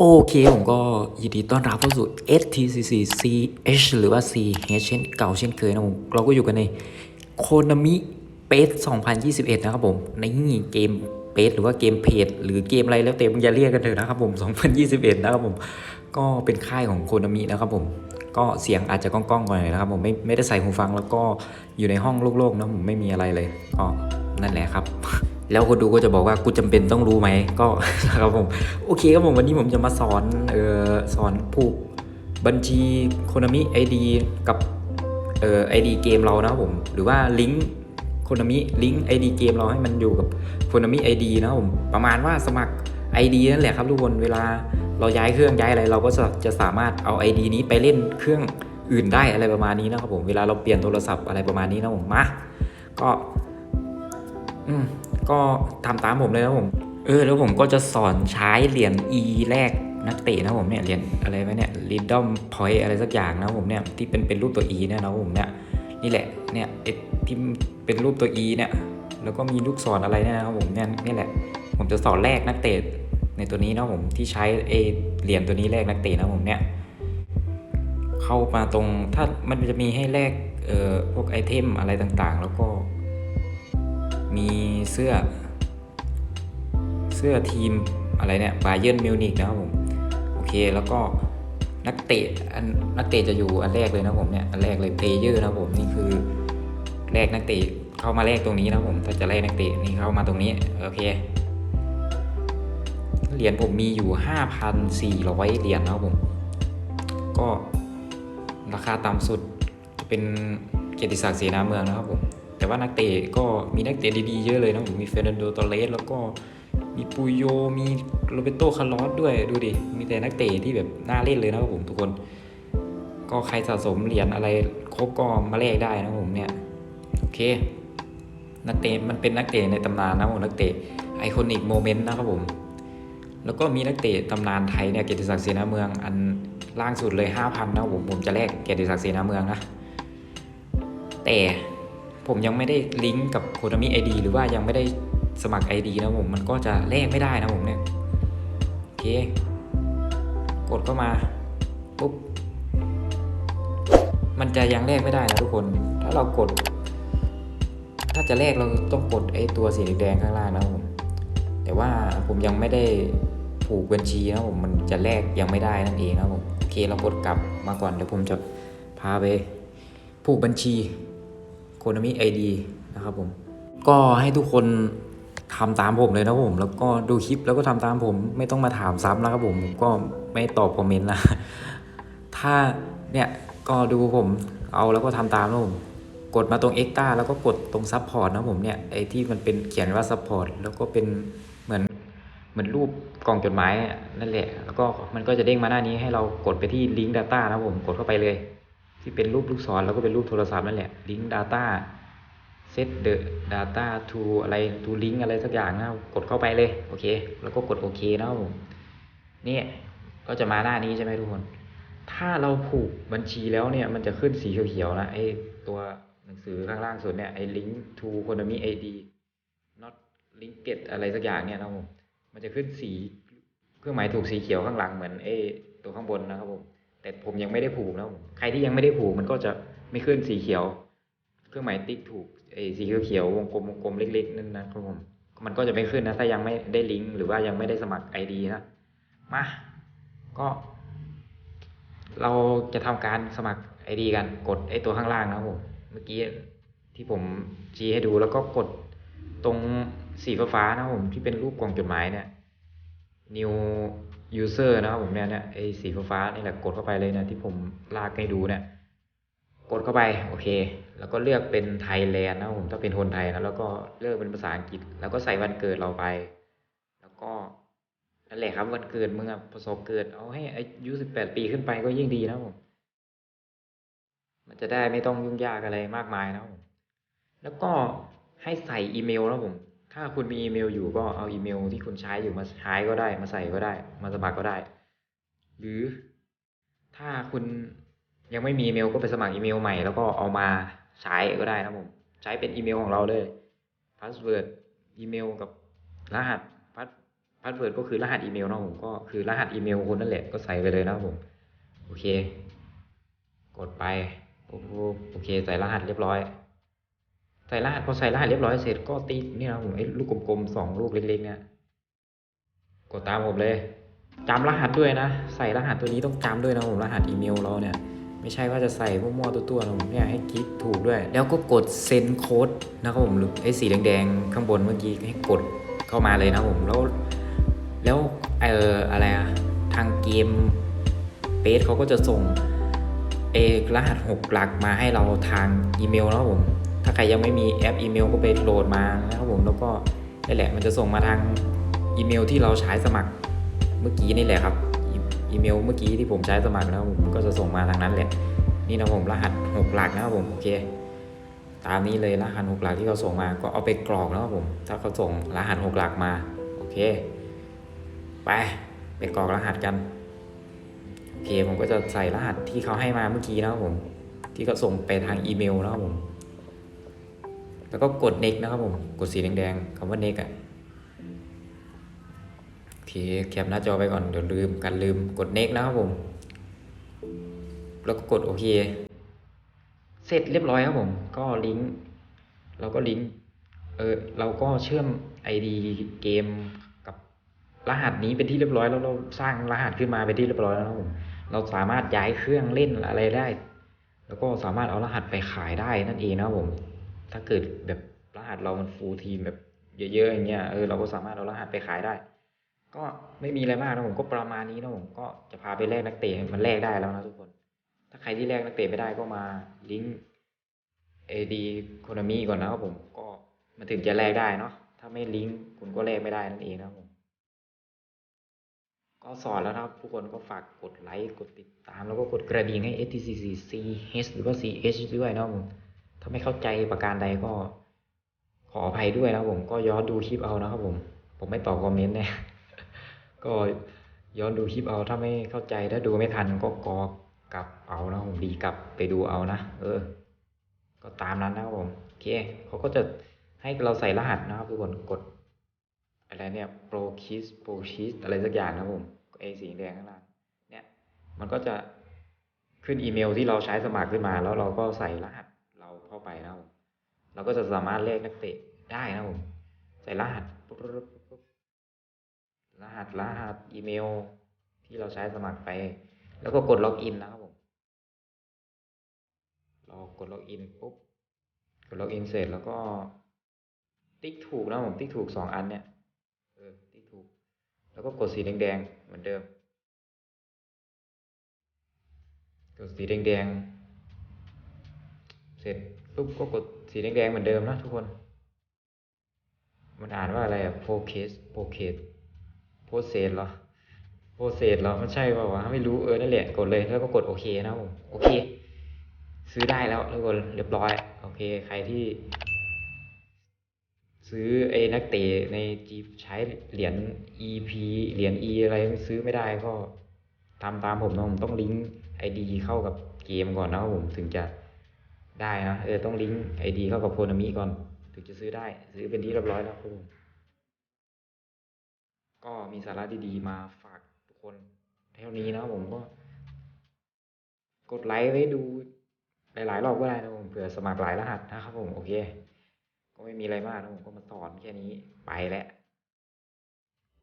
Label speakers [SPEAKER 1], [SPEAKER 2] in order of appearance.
[SPEAKER 1] โอเค ผมก็ยินดีต้อนรับเข้าสู่ STCC CH หรือว่า CH เช่นเก่าเช่นเคยนะผม เราก็อยู่กันในโคนามิเปส2021 นะครับผม ในเกมเปสหรือว่าเกมเพจหรือเกมอะไรแล้วแต่มึงจะเรียกกันเถอะนะครับผม 2021 นะครับผม ก็เป็นค่ายของโคนามินะครับผม ก็เสียงอาจจะก้องๆหน่อยนะครับผมไม่ไม่ได้ใส่หูฟังแล้วก็อยู่ในห้องโล่งๆนะผมไม่มีอะไรเลยก็นั่นแหละครับ แล้วคนดูก็จะบอกว่ากูจำเป็นต้องรู้ไหมก็ครับผมโอเคครับผมวันนี้ผมจะมาสอนเอ่อสอนผูกบัญชีโคนามิไอดีกับเอ่อไอดีเกมเรานะครับผมหรือว่าลิงก์โคนามิลิงก์ไอดีเกมเราให้มันอยู่กับโคนามิไอดีนะครับผมประมาณว่าสมัคร ID นั่นแหละครับทุกคนเวลาเราย้ายเครื่องย้ายอะไรเราก็จะจะสามารถเอา ID นี้ไปเล่นเครื่องอื่นได้อะไรประมาณนี้นะครับผมเวลาเราเปลี่ยนโทรศัพท์อะไรประมาณนี้นะผมมาก็ ก็ทำตามผมเลยนะผม เออ แล้วผมก็จะสอนใช้เหรียญ E แรกนักเตะนะผมเนี่ยเหรียญอะไรวะเนี่ย Random Point อะไรสักอย่างนะผมเนี่ยที่เป็นเป็นรูปตัว E เนี่ยนะผมเนี่ยนี่แหละเนี่ยไอ้ที่เป็นรูปตัว E เนี่ยแล้วก็มีลูกศรอะไรเนี่ยนะครับผมเนี่ยนี่แหละ ผมจะสอนแรกนักเตะในตัวนี้นะผมที่ใช้เอเหรียญตัวนี้แรกนักเตะนะผมเนี่ยเข้ามาตรงถ้ามันจะมีให้แลกเอ่อพวกไอเทมอะไรต่างๆ แล้วก็ มีเสื้อ เสื้อทีมอะไรเนี่ยบาเยิร์นมิวนิกนะครับผม โอเคแล้วก็นักเตะนักเตะจะอยู่อันแรกเลยนะผมเนี่ยอันแรกเลยเพลเยอร์นะผมนี่คือแรกนักเตะเข้ามาแรกตรงนี้นะผมถ้าจะแรกนักเตะนี่เข้ามาตรงนี้โอเคเหรียญผมมีอยู่ 5,400 เหรียญนะครับผม ก็ราคาต่ำสุดจะเป็นเกียรติศักดิ์เสนาเมืองนะครับผม แต่ว่านักเตะก็มีนักเตะดีๆเยอะเลยนะผมมีเฟรนันโดตอเรสแล้วก็มีปุยโยมีโรเบโตคาร์ลอสด้วยดูดิ มีแต่นักเตะที่แบบน่าเล่นเลยนะครับผมทุกคน ก็ใครสะสมเหรียญอะไรครบก็มาแลกได้นะผมเนี่ย โอเค นักเตะมันเป็นนักเตะในตำนานนะผมนักเตะไอคอนิกโมเมนต์นะครับผม แล้วก็มีนักเตะตำนานไทยเนี่ยเกียรติศักดิ์เสนาเมืองอันล่างสุดเลย 5,000นะผมผมจะแลกเกียรติศักดิ์เสนาเมืองนะ แต่ ผมยังไม่ได้ลิงก์กับโค n ามิไอดีหรือว่ายังไม่ได้สมัคร ID นะผม มันก็จะแลกไม่ได้นะผมเนี่ย โอเค กดเข้ามา ปุ๊บ มันจะยังแลกไม่ได้นะทุกคน ถ้าเรากด ถ้าจะแลกเราต้องกดไอตัวสีแดงข้างล่างนะผม แต่ว่าผมยังไม่ได้ผูกบัญชีนะผม มันจะแลกยังไม่ได้นั่นเองนะผม โอเค เรากดกลับมาก่อน เดี๋ยวผมจะพาไปผูกบัญชี โคโนมิไอดีนะครับผม ก็ให้ทุกคนทำตามผมเลยนะผม แล้วก็ดูคลิปแล้วก็ทำตามผม ไม่ต้องมาถามซ้ำนะครับผมผมก็ไม่ตอบคอมเมนต์นะ ถ้าเนี่ยก็ดูผมเอาแล้วก็ทำตามนะผมกดมาตรง Extra แล้วก็กดตรง Support นะผมเนี่ยไอที่มันเป็นเขียนว่า Support แล้วก็เป็นเหมือนเหมือนรูปกล่องจดหมายนั่นแหละ แล้วก็มันก็จะเด้งมาหน้านี้ให้เรากดไปที่ Link Data นะผมกดเข้าไปเลย ที่เป็นรูปลูกศรแล้วก็เป็นรูปโทรศัพท์นั่นแหละ Link Data Set the data to อะไร to link อะไรสักอย่างนะกดเข้าไปเลย โอเค แล้วก็กดโอเคนะผมเนี่ยก็จะมาหน้านี้ใช่ไหมทุกคน ถ้าเราผูกบัญชีแล้วเนี่ย มันจะขึ้นสีเขียวๆนะไอตัวหนังสือข้างล่างสุดเนี่ยไอ link to Konami ID not linked อะไรสักอย่างเนี่ยนะผมมันจะขึ้นสีเครื่องหมายถูกสีเขียวข้างหลังเหมือนไอตัวข้างบนนะครับผม แต่ผมยังไม่ได้ผูกนะครับผมใครที่ยังไม่ได้ผูกมันก็จะไม่ขึ้นสีเขียว เครื่องหมายติ๊กถูกไอ้สีเขียวๆวงกลมวงกลมเล็ก ๆนั่นนะครับผมมันก็จะไม่ขึ้นนะ ถ้ายังไม่ได้ลิงก์หรือว่ายังไม่ได้สมัคร ID นะมาก็ เราจะทำการสมัคร ID กันกดไอ้ตัวข้างล่างนะครับผมเมื่อกี้ที่ผมชี้ให้ดูแล้วก็กดตรงสีฟ้าๆนะครับผมที่เป็นรูปกล่องจดหมายเนี่ย new user นะครับผมเนี่ยเนี่ยไอสีฟ้าๆนี่แหละกดเข้าไปเลยนะที่ผมลากให้ดูเนี่ยกดเข้าไปโอเค แล้วก็เลือกเป็นไทยแลนด์นะผมถ้าเป็นคนไทยนะแล้วก็เลือกเป็นภาษาอังกฤษ แล้วก็ใส่วันเกิดเราไป แล้วก็นั่นแหละครับวันเกิดมึงอะประสบเกิด เอาให้อายุสิบแปดปีขึ้นไปก็ยิ่งดีนะผมมันจะได้ไม่ต้องยุ่งยากอะไรมากมายนะผมแล้วก็ให้ใส่อีเมลนะผม ถ้าคุณมีอีเมลอยู่ก็เอาอีเมลที่คุณใช้อยู่มาใช้ก็ได้ มาใส่ก็ได้ มาสมัครก็ได้ หรือถ้าคุณยังไม่มีอีเมลก็ไปสมัครอีเมลใหม่แล้วก็เอามาใช้ก็ได้นะผม ใช้เป็นอีเมลของเราเลยพาสเวิร์ดอีเมลกับรหัสพาสพาสเวิร์ดก็คือรหัสอีเมลนะผมก็คือรหัสอีเมลคนนั่นแหละก็ใส่ไปเลยนะผมโอเค กดไปโอเคใส่รหัสเรียบร้อย ใส่รหัสพอใส่รหัสเรียบร้อยเสร็จก็ตีนี่นะผมไอ้ลูกกลมๆสองลูกเล็กๆเนี่ยกดตามผมเลยจำรหัสด้วยนะ ใส่รหัสตัวนี้ต้องจำด้วยนะผมรหัสอีเมลเราเนี่ย ไม่ใช่ว่าจะใส่มั่วๆตัวๆนะผมเนี่ยให้คลิกถูกด้วย แล้วก็กดเซ็นโค้ดนะครับผมหรือไอ้สีแดงๆข้างบนเมื่อกี้ให้กดเข้ามาเลยนะผมแล้วแล้วเอ่ออะไรอะทางเกมเบสเขาก็จะส่งเอกรหัส 6 หลักมาให้เราทางอีเมลนะผม ถ้าใครยังไม่มีแอปอีเมลก็ไปโหลดมานะครับผมแล้วก็นี่แหละมันจะส่งมาทางอีเมลที่เราใช้สมัครเมื่อกี้นี่แหละครับอีเมลเมื่อกี้ที่ผมใช้สมัครนะครับผมก็จะส่งมาทางนั้นแหละนี่นะผมรหัส6หลักนะครับผมโอเคตามนี้เลยรหัส6หลักที่เขาส่งมาก็เอาไปกรอกนะครับผม ถ้าเขาส่งรหัส6หลักมาโอเค ไปไปกรอกรหัสกันโอเคผมก็จะใส่รหัสที่เขาให้มาเมื่อกี้นะครับผม ที่เขาส่งไปทางอีเมลนะครับผม แล้วก็กด next นะครับผม กดสีแดงๆคำว่า next อะโอเคแคปหน้าจอไปก่อน เดี๋ยวลืมกันลืมกด next นะครับผม แล้วก็กดโอเค เสร็จเรียบร้อยครับผม ก็ลิงก์เราก็ลิงก์เออเราก็เชื่อม ID เกมกับรหัสนี้เป็นที่เรียบร้อยแล้วเราสร้างรหัสขึ้นมาเป็นที่เรียบร้อยแล้วครับผมเราสามารถย้ายเครื่องเล่นอะไรได้ แล้วก็สามารถเอารหัสไปขายได้นั่นเองนะครับผม ถ้าเกิดแบบรหัสเรามันฟูลทีมแบบเยอะๆอย่างเงี้ยเออเราก็สามารถเอารหัสไปขายได้ ก็ไม่มีอะไรมากนะผมก็ประมาณนี้นะผมก็จะพาไปแลกนักเตะมันแลกได้แล้วนะทุกคน ถ้าใครที่แลกนักเตะไม่ได้ก็มาลิงก์เอดีโคนามีก่อนนะครับผมก็มันถึงจะแลกได้เนาะถ้าไม่ลิงก์คุณก็แลกไม่ได้นั่นเองนะครับผมก็สอนแล้วนะครับ ทุกคนก็ฝากกดไลค์กดติดตามแล้วก็กดกระดิ่งให้ STCC h หรือว่า CH ด้วยนะครับผม ถ้าไม่เข้าใจประการใดก็ขออภัยด้วยนะครับผมก็ย้อนดูคลิปเอานะครับผม ผมไม่ตอบคอมเมนต์แน่ก็ย้อนดูคลิปเอาถ้าไม่เข้าใจถ้าดูไม่ทันก็กอกลับเอานะผมดีกลับไปดูเอานะเออ ก็ตามนั้นนะครับผมโอเคเขาก็จะให้เราใส่รหัสนะครับทุกคนกด อะไรเนี่ยโปรคิสโปรชิสอะไรสักอย่างนะผมไอสีแดงข้างล่างเนี่ยมันก็จะขึ้นอีเมลที่เราใช้สมัครขึ้นมา แล้วเราก็ใส่รหัส เราเข้าไปนะครับผมเราก็จะสามารถแลกนักเตะได้นะครับผมใส่รหัสรหัสรหัสอีเมล ที่เราใช้สมัครไป แล้วก็กดล็อกอินนะครับผมเรากดล็อกอินปุ๊บกดล็อกอินเสร็จแล้วก็ ติ๊กถูกนะผมติ๊กถูกสองอันเนี่ยเออติ๊กถูก แล้วก็กดสีแดงๆเหมือนเดิมกดสีแดงๆ เสร็จปุ๊บก็กดสีแดงๆเหมือนเดิมนะทุกคน มันอ่านว่าอะไรอะ process process process เหรอ process เหรอมันใช่ป่าวะไม่รู้เออนั่นแหละกดเลยแล้วก็กดโอเคนะผมโอเค ซื้อได้แล้วทุกคนเรียบร้อยโอเค ใครที่ ซื้อไอ้นักเตะในจีใช้เหรียญ EP เหรียญ E อะไรซื้อไม่ได้ก็ทำตามผมนะผมต้องลิงก์ ID เข้ากับเกมก่อนนะผมถึงจะ ได้นะเออต้องลิงก์ ID เข้ากับโคนามิก่อน ถึงจะซื้อได้ ซื้อเป็นที่เรียบร้อยแล้วครับผมก็มีสาระดีๆมาฝากทุกคนเท่านี้นะผมก็ กดไลค์ไว้ดูหลายๆรอบก็ได้นะผมเผื่อสมัครหลายรหัสนะครับผมโอเค ก็ไม่มีอะไรมากนะผมก็มาสอนแค่นี้ไปแล้ว